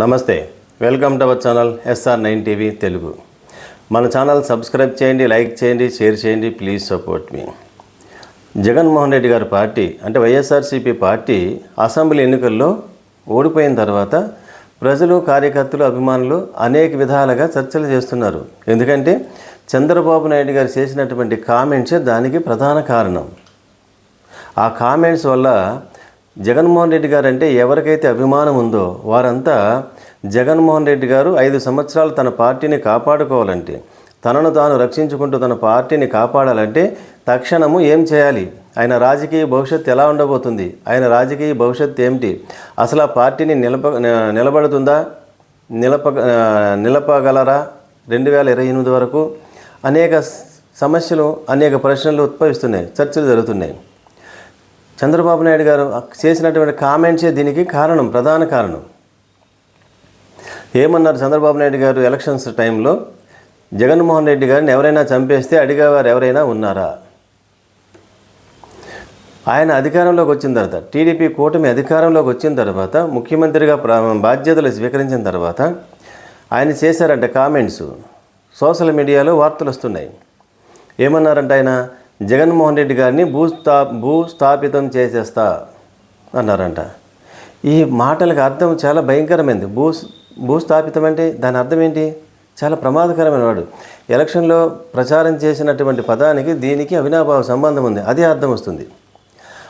నమస్తే welcome to our channel SR nine TV Telugu. మన channel subscribe చేయండి like చేయండి షేర్ చేయండి ప్లీజ్ సపోర్ట్ మీ. జగన్మోహన్ రెడ్డి గారి పార్టీ అంటే వైఎస్ఆర్సీపీ పార్టీ అసెంబ్లీ ఎన్నికల్లో ఓడిపోయిన తర్వాత ప్రజలు కార్యకర్తలు అభిమానులు అనేక విధాలుగా చర్చలు చేస్తున్నారు. ఎందుకంటే చంద్రబాబు నాయుడు గారు చేసినటువంటి కామెంట్సే దానికి ప్రధాన కారణం. ఆ కామెంట్స్ వల్ల జగన్మోహన్ రెడ్డి గారు అంటే ఎవరికైతే అభిమానం ఉందో వారంతా జగన్మోహన్ రెడ్డి గారు ఐదు సంవత్సరాలు తన పార్టీని కాపాడుకోవాలంటే తనను తాను రక్షించుకుంటూ తన పార్టీని కాపాడాలంటే తక్షణము ఏం చేయాలి? ఆయన రాజకీయ భవిష్యత్తు ఎలా ఉండబోతుంది? ఆయన రాజకీయ భవిష్యత్తు ఏమిటి? అసలు ఆ పార్టీని నిలప నిలబడుతుందా? నిలప నిలపగలరా? రెండు వేల ఇరవై ఎనిమిది వరకు అనేక సమస్యలు అనేక ప్రశ్నలు ఉద్భవిస్తున్నాయి చర్చలు జరుగుతున్నాయి. చంద్రబాబు నాయుడు గారు చేసినటువంటి కామెంట్సే దీనికి కారణం ప్రధాన కారణం. ఏమన్నారు చంద్రబాబు నాయుడు గారు ఎలక్షన్స్ టైంలో? జగన్మోహన్ రెడ్డి గారిని ఎవరైనా చంపేస్తే అడిగేవారు ఎవరైనా ఉన్నారా? ఆయన అధికారంలోకి వచ్చిన తర్వాత టీడీపీ కూటమి అధికారంలోకి వచ్చిన తర్వాత ముఖ్యమంత్రిగా బాధ్యతలు స్వీకరించిన తర్వాత ఆయన చేశారంట కామెంట్స్. సోషల్ మీడియాలో వార్తలు వస్తున్నాయి. ఏమన్నారంటే ఆయన? జగన్మోహన్ రెడ్డి గారిని భూస్థా భూస్థాపితం చేసేస్తా అన్నారంట. ఈ మాటలకు అర్థం చాలా భయంకరమైంది. భూ భూస్థాపితం అంటే దాని అర్థం ఏంటి? చాలా ప్రమాదకరమైన వాడు. ఎలక్షన్లో ప్రచారం చేసినటువంటి పదానికి దీనికి అవినాభావ సంబంధం ఉంది. అదే అర్థం వస్తుంది.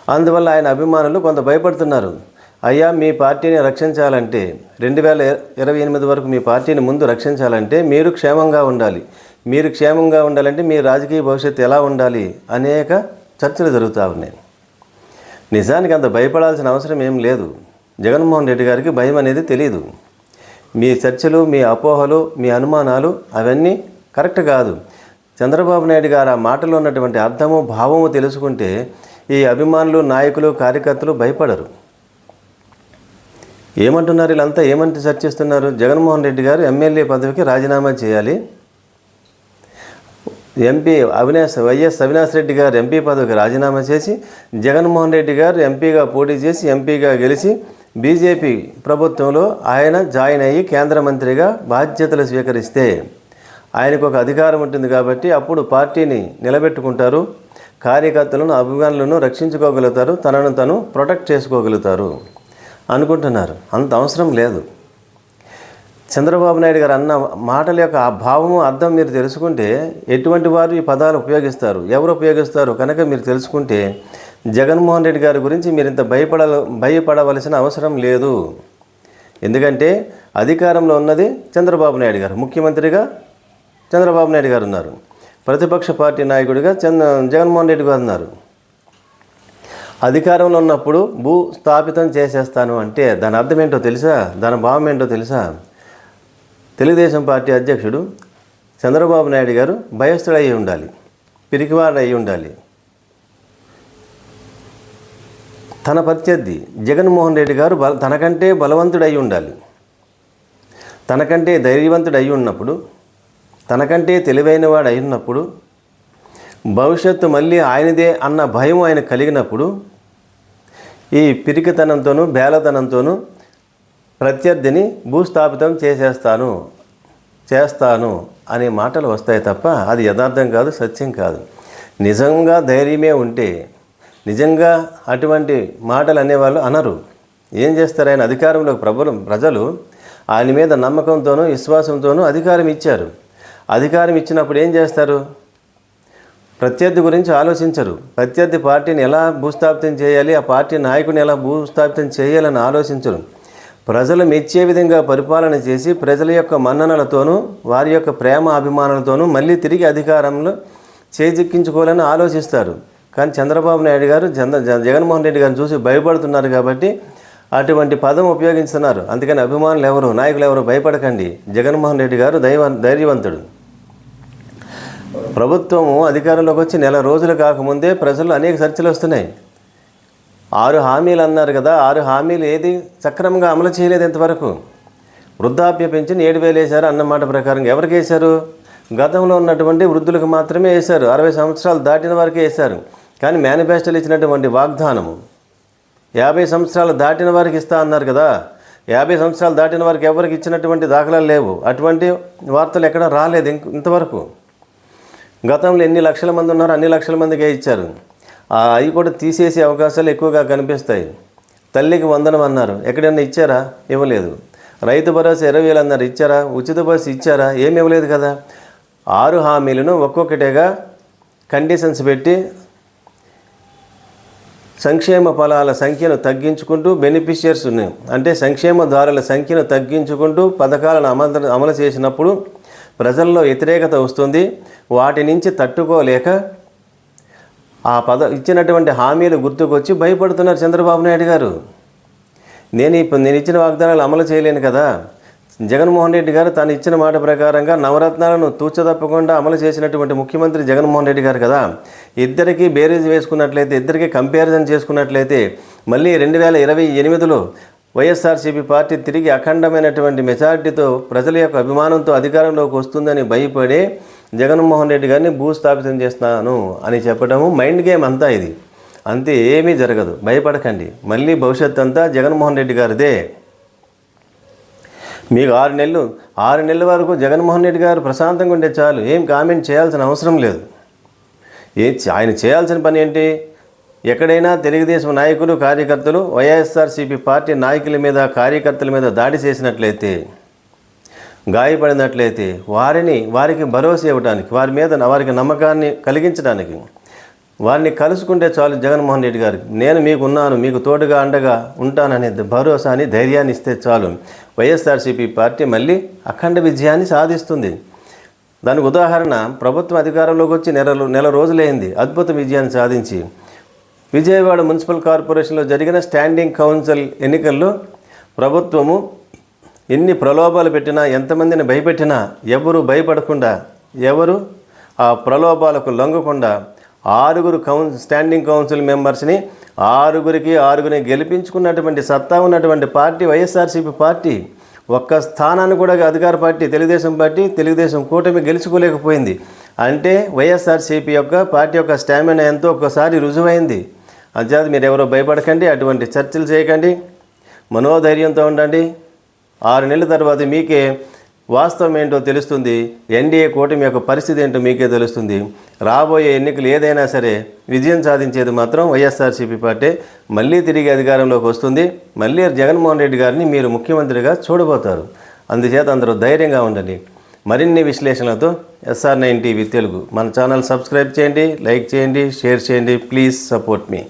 అందువల్ల ఆయన అభిమానులు కొంత భయపడుతున్నారు. అయ్యా మీ పార్టీని రక్షించాలంటే రెండు వేల ఇరవై ఎనిమిది వరకు మీ పార్టీని ముందు రక్షించాలంటే మీరు క్షేమంగా ఉండాలి. మీరు క్షేమంగా ఉండాలంటే మీ రాజకీయ భవిష్యత్తు ఎలా ఉండాలి అనేక చర్చలు జరుగుతూ ఉన్నాయి. నిజానికి అంత భయపడాల్సిన అవసరం ఏం లేదు. జగన్మోహన్ రెడ్డి గారికి భయం అనేది తెలియదు మీ చర్చలు మీ అపోహలు మీ అనుమానాలు అవన్నీ కరెక్ట్ కాదు. చంద్రబాబు నాయుడు గారు ఆ మాటలో ఉన్నటువంటి అర్థము భావము తెలుసుకుంటే ఈ అభిమానులు నాయకులు కార్యకర్తలు భయపడరు. ఏమంటున్నారు వీళ్ళంతా? ఏమంటే చర్చిస్తున్నారు? జగన్మోహన్ రెడ్డి గారు ఎమ్మెల్యే పదవికి రాజీనామా చేయాలి. ఎంపీ అవినాష్ వైఎస్ అవినాష్ రెడ్డి గారు ఎంపీ పదవికి రాజీనామా చేసి జగన్మోహన్ రెడ్డి గారు ఎంపీగా పోటీ చేసి ఎంపీగా గెలిచి బీజేపీ ప్రభుత్వంలో ఆయన జాయిన్ అయ్యి కేంద్ర మంత్రిగా బాధ్యతలు స్వీకరిస్తే ఆయనకు ఒక అధికారం ఉంటుంది కాబట్టి అప్పుడు పార్టీని నిలబెట్టుకుంటారు. కార్యకర్తలను అభిమానులను రక్షించుకోగలుగుతారు. తనను తను ప్రొటెక్ట్ చేసుకోగలుగుతారు అనుకుంటున్నారు. అంత అవసరం లేదు. చంద్రబాబు నాయుడు గారు అన్న మాటల యొక్క ఆ భావము అర్థం మీరు తెలుసుకుంటే ఎటువంటి వారు ఈ పదాలు ఉపయోగిస్తారు? ఎవరు ఉపయోగిస్తారు? కనుక మీరు తెలుసుకుంటే జగన్మోహన్ రెడ్డి గారి గురించి మీరు ఇంత భయపడ భయపడవలసిన అవసరం లేదు. ఎందుకంటే అధికారంలో ఉన్నది చంద్రబాబు నాయుడు గారు ముఖ్యమంత్రిగా చంద్రబాబు నాయుడు గారు ఉన్నారు. ప్రతిపక్ష పార్టీ నాయకుడిగా చంద్ర జగన్మోహన్ రెడ్డి గారు ఉన్నారు. అధికారంలో ఉన్నప్పుడు భూ స్థాపితం చేసేస్తాను అంటే దాని అర్థం ఏంటో తెలుసా? దాని భావం ఏంటో తెలుసా? తెలుగుదేశం పార్టీ అధ్యక్షుడు చంద్రబాబు నాయుడు గారు భయస్థుడు అయి ఉండాలి పిరికివాడు అయి ఉండాలి. తన ప్రత్యర్థి జగన్మోహన్ రెడ్డి గారు బల తనకంటే బలవంతుడు అయి ఉండాలి. తనకంటే ధైర్యవంతుడు అయి ఉన్నప్పుడు తనకంటే తెలివైనవాడు అయి ఉన్నప్పుడు భవిష్యత్తు మళ్ళీ ఆయనదే అన్న భయం ఆయన కలిగినప్పుడు ఈ పిరికితనంతోనూ బేలతనంతోనూ ప్రత్యర్థిని భూస్థాపితం చేసేస్తాను చేస్తాను అనే మాటలు వస్తాయి తప్ప అది యథార్థం కాదు సత్యం కాదు. నిజంగా ధైర్యమే ఉంటే నిజంగా అటువంటి మాటలు అనేవాళ్ళు అనరు. ఏం చేస్తారు? ఆయన అధికారంలో ప్రబలం ప్రజలు ఆయన మీద నమ్మకంతోనూ విశ్వాసంతోనూ అధికారం ఇచ్చారు. అధికారం ఇచ్చినప్పుడు ఏం చేస్తారు? ప్రత్యర్థి గురించి ఆలోచించరు. ప్రత్యర్థి పార్టీని ఎలా భూస్థాపితం చేయాలి? ఆ పార్టీ నాయకుని ఎలా భూస్థాపితం చేయాలని ఆలోచించరు. ప్రజలు మెచ్చే విధంగా పరిపాలన చేసి ప్రజల యొక్క మన్ననలతోనూ వారి యొక్క ప్రేమ అభిమానులతోనూ మళ్ళీ తిరిగి అధికారంలో చేజిక్కించుకోవాలని ఆలోచిస్తారు. కానీ చంద్రబాబు నాయుడు గారు చంద్ర జగన్మోహన్ రెడ్డి గారిని చూసి భయపడుతున్నారు కాబట్టి అటువంటి పదం ఉపయోగిస్తున్నారు. అందుకని అభిమానులు ఎవరు నాయకులు ఎవరు భయపడకండి. జగన్మోహన్ రెడ్డి గారు దైవ ధైర్యవంతుడు. ప్రభుత్వము అధికారంలోకి వచ్చి నెల రోజులు కాకముందే ప్రజలు అనేక చర్చలు వస్తున్నాయి. ఆరు హామీలు అన్నారు కదా ఆరు హామీలు ఏది? సక్రమంగా అమలు చేయలేదు ఇంతవరకు వృద్ధాప్య పెన్షన్ ఏడు వేలు వేశారు అన్నమాట ప్రకారం ఎవరికి వేశారు? గతంలో ఉన్నటువంటి వృద్ధులకు మాత్రమే వేశారు. అరవై సంవత్సరాలు దాటిన వారికి వేశారు. కానీ మేనిఫెస్టోలు ఇచ్చినటువంటి వాగ్దానము యాభై సంవత్సరాలు దాటిన వారికి ఇస్తా అన్నారు కదా. యాభై సంవత్సరాలు దాటిన వారికి ఎవరికి ఇచ్చినటువంటి దాఖలాలు లేవు. అటువంటి వార్తలు ఎక్కడ రాలేదు ఇంక- ఇంతవరకు. గతంలో ఎన్ని లక్షల మంది ఉన్నారో అన్ని లక్షల మందికే ఇచ్చారు. అవి కూడా తీసేసే అవకాశాలు ఎక్కువగా కనిపిస్తాయి. తల్లికి వందనం అన్నారు. ఎక్కడైనా ఇచ్చారా? ఇవ్వలేదు. రైతు భరోసా ఇరవై వేలు అన్నారు. ఇచ్చారా? ఉచిత బస్సు ఇచ్చారా? ఏమి ఇవ్వలేదు కదా. ఆరు హామీలను ఒక్కొక్కటిగా కండిషన్స్ పెట్టి సంక్షేమ ఫలాల సంఖ్యను తగ్గించుకుంటూ బెనిఫిషియర్స్ అంటే సంక్షేమదారుల సంఖ్యను తగ్గించుకుంటూ పథకాలను అమలు అమలు చేసినప్పుడు ప్రజల్లో వ్యతిరేకత వస్తుంది. వాటి నుంచి తట్టుకోలేక ఆ పద ఇచ్చినటువంటి హామీలు గుర్తుకొచ్చి భయపడుతున్నారు చంద్రబాబు నాయుడు గారు. నేను ఇప్పుడు నేను ఇచ్చిన వాగ్దానాలు అమలు చేయలేను కదా. జగన్మోహన్ రెడ్డి గారు తాను ఇచ్చిన మాట ప్రకారంగా నవరత్నాలను తూచదప్పకుండా అమలు చేసినటువంటి ముఖ్యమంత్రి జగన్మోహన్ రెడ్డి గారు కదా. ఇద్దరికి బేరీజ్ వేసుకున్నట్లయితే ఇద్దరికి కంపారిజన్ చేసుకున్నట్లయితే మళ్ళీ రెండు వేల ఇరవై ఎనిమిదిలో వైఎస్ఆర్సీపీ పార్టీ తిరిగి అఖండమైనటువంటి మెజార్టీతో ప్రజల యొక్క అభిమానంతో అధికారంలోకి వస్తుందని భయపడి జగన్మోహన్ రెడ్డి గారిని భూస్థాపితం చేస్తున్నాను అని చెప్పడము మైండ్ గేమ్ అంతా ఇది. అంతే ఏమీ జరగదు. భయపడకండి. మళ్ళీ భవిష్యత్ అంతా జగన్మోహన్ రెడ్డి గారిదే. మీకు ఆరు నెలలు ఆరు నెలల వరకు జగన్మోహన్ రెడ్డి గారు ప్రశాంతంగా ఉంటే చాలు. ఏం కామెంట్ చేయాల్సిన అవసరం లేదు. ఏ ఆయన చేయాల్సిన పని ఏంటి? ఎక్కడైనా తెలుగుదేశం నాయకులు కార్యకర్తలు వైఎస్ఆర్సీపీ పార్టీ నాయకుల మీద కార్యకర్తల మీద దాడి చేసినట్లయితే గాయపడినట్లయితే వారిని వారికి భరోసా ఇవ్వడానికి వారి మీద వారికి నమ్మకాన్ని కలిగించడానికి వారిని కలుసుకుంటే చాలు జగన్మోహన్ రెడ్డి గారు. నేను మీకు ఉన్నాను మీకు తోడుగా అండగా ఉంటాననే భరోసాని ధైర్యాన్ని ఇస్తే చాలు. వైఎస్ఆర్సీపీ పార్టీ మళ్ళీ అఖండ విజయాన్ని సాధిస్తుంది. దానికి ఉదాహరణ ప్రభుత్వం అధికారంలోకి వచ్చి నెల నెల రోజులైంది. అద్భుత విజయాన్ని సాధించి విజయవాడ మున్సిపల్ కార్పొరేషన్లో జరిగిన స్టాండింగ్ కౌన్సిల్ ఎన్నికల్లో ప్రభుత్వము ఎన్ని ప్రలోభాలు పెట్టినా ఎంతమందిని భయపెట్టినా ఎవరు భయపడకుండా ఎవరు ఆ ప్రలోభాలకు లొంగకుండా ఆరుగురు కౌన్ స్టాండింగ్ కౌన్సిల్ మెంబర్స్ని ఆరుగురికి ఆరుగురిని గెలిపించుకున్నటువంటి సత్తా ఉన్నటువంటి పార్టీ వైఎస్ఆర్సీపీ పార్టీ ఒక్క స్థానాన్ని కూడా అధికార పార్టీ తెలుగుదేశం పార్టీ తెలుగుదేశం కూటమి గెలుచుకోలేకపోయింది. అంటే వైఎస్ఆర్సీపీ యొక్క పార్టీ యొక్క స్టామినా ఎంతో ఒక్కసారి రుజువైంది. అంతేత మీరు ఎవరో భయపడకండి అటువంటి చర్చలు చేయకండి. మనోధైర్యంతో ఉండండి. ఆరు నెలల తర్వాత మీకే వాస్తవం ఏంటో తెలుస్తుంది? ఎన్డీఏ కూటమి యొక్క పరిస్థితి ఏంటో మీకే తెలుస్తుంది. రాబోయే ఎన్నికలు ఏదైనా సరే విజయం సాధించేది మాత్రం వైఎస్ఆర్సీపీ పార్టీ. మళ్ళీ తిరిగి అధికారంలోకి వస్తుంది. మళ్ళీ జగన్మోహన్ రెడ్డి గారిని మీరు ముఖ్యమంత్రిగా చూడబోతారు. అందుచేత అందరూ ధైర్యంగా ఉండండి. మరిన్ని విశ్లేషణలతో ఎస్ఆర్ నైన్ టీవీ తెలుగు. మన ఛానల్ సబ్స్క్రైబ్ చేయండి లైక్ చేయండి షేర్ చేయండి. Please support me.